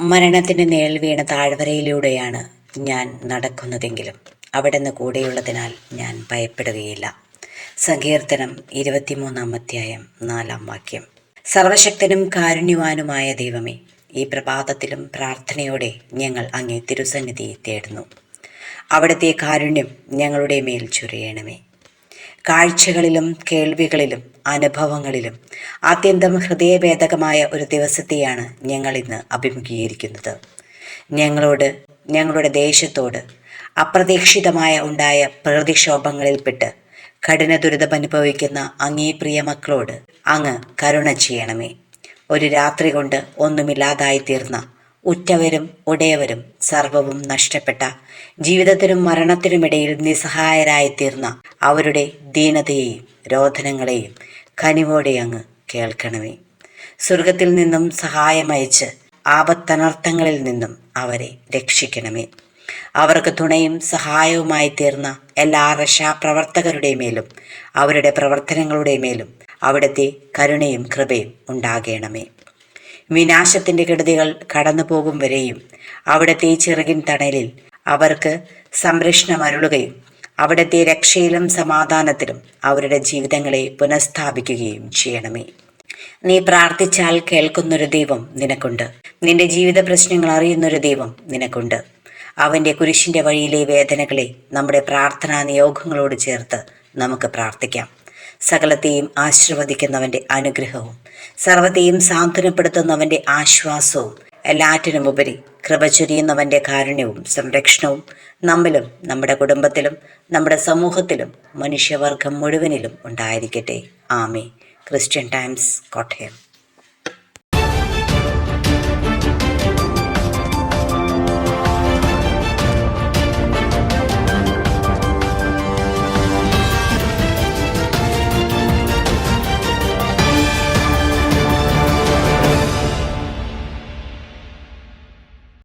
മരണത്തിന്റെ നിഴൽ വീണ താഴ്വരയിലൂടെയാണ് ഞാൻ നടക്കുന്നതെങ്കിലും അവിടെ നിന്ന് കൂടെയുള്ളതിനാൽ ഞാൻ ഭയപ്പെടുകയില്ല. സങ്കീർത്തനം ഇരുപത്തിമൂന്നാം അധ്യായം നാലാം വാക്യം. സർവശക്തനും കാരുണ്യവാനുമായ ദൈവമേ ഈ പ്രഭാതത്തിലും പ്രാർത്ഥനയോടെ ഞങ്ങൾ അങ്ങേ തിരുസന്നിധി തേടുന്നു. അവിടുത്തെ കാരുണ്യം ഞങ്ങളുടെ മേൽ ചൊരിയണമേ. കാഴ്ചകളിലും കേൾവികളിലും അനുഭവങ്ങളിലും അത്യന്തം ഹൃദയഭേദകമായ ഒരു ദിവസത്തെയാണ് ഞങ്ങൾ ഇന്ന് അഭിമുഖീകരിക്കുന്നത്. ഞങ്ങളോട് ഞങ്ങളുടെ ദേശത്തോട് അപ്രതീക്ഷിതമായ ഉണ്ടായ പ്രകൃതിക്ഷോഭങ്ങളിൽപ്പെട്ട് കഠിന ദുരിതമനുഭവിക്കുന്ന അങ്ങേ പ്രിയ മക്കളോട് അങ്ങ് കരുണ ചെയ്യണമേ. ഒരു രാത്രി കൊണ്ട് ഒന്നുമില്ലാതായി തീർന്ന ഉറ്റവരും ഉടയവരും സർവവും നഷ്ടപ്പെട്ട ജീവിതത്തിനും മരണത്തിനുമിടയിൽ നിസ്സഹായരായി തീർന്ന അവരുടെ ദീനതയെയും രോധനങ്ങളെയും കനിവോടെ അങ്ങ് കേൾക്കണമേ. സ്വർഗത്തിൽ നിന്നും സഹായമയച്ച് ആപത്തനർത്ഥങ്ങളിൽ നിന്നും അവരെ രക്ഷിക്കണമേ. അവർക്ക് തുണയും സഹായവുമായി തീർന്ന എല്ലാ രക്ഷാപ്രവർത്തകരുടെ മേലും അവരുടെ പ്രവർത്തനങ്ങളുടെ മേലും അവിടുത്തെ കരുണയും കൃപയും ഉണ്ടാകണമേ. വിനാശത്തിന്റെ കെടുതികൾ കടന്നു പോകും വരെയും അവിടെ ചിറകിൻ തണലിൽ അവർക്ക് സംരക്ഷണം അരുളുകയും അവിടത്തെ രക്ഷയിലും സമാധാനത്തിലും അവരുടെ ജീവിതങ്ങളെ പുനഃസ്ഥാപിക്കുകയും ചെയ്യണമേ. നീ പ്രാർത്ഥിച്ചാൽ കേൾക്കുന്നൊരു ദൈവം നിനക്കുണ്ട്. നിന്റെ ജീവിത പ്രശ്നങ്ങൾ അറിയുന്നൊരു ദൈവം നിനക്കുണ്ട്. അവന്റെ കുരിശിന്റെ വഴിയിലെ വേദനകളെ നമ്മുടെ പ്രാർത്ഥനാ നിയോഗങ്ങളോട് ചേർത്ത് നമുക്ക് പ്രാർത്ഥിക്കാം. സകലത്തെയും ആശീർവദിക്കുന്നവന്റെ അനുഗ്രഹവും സർവത്തെയും സാന്ത്വനപ്പെടുത്തുന്നവന്റെ ആശ്വാസവും എല്ലാറ്റിനുമുപരി കൃപ ചൊരിയുന്നവന്റെ കാരുണ്യവും സംരക്ഷണവും നമ്മിലും നമ്മുടെ കുടുംബത്തിലും നമ്മുടെ സമൂഹത്തിലും മനുഷ്യവർഗം മുഴുവനിലും ഉണ്ടായിരിക്കട്ടെ. ആമേ ക്രിസ്ത്യൻ ടൈംസ് കോട്ടയം.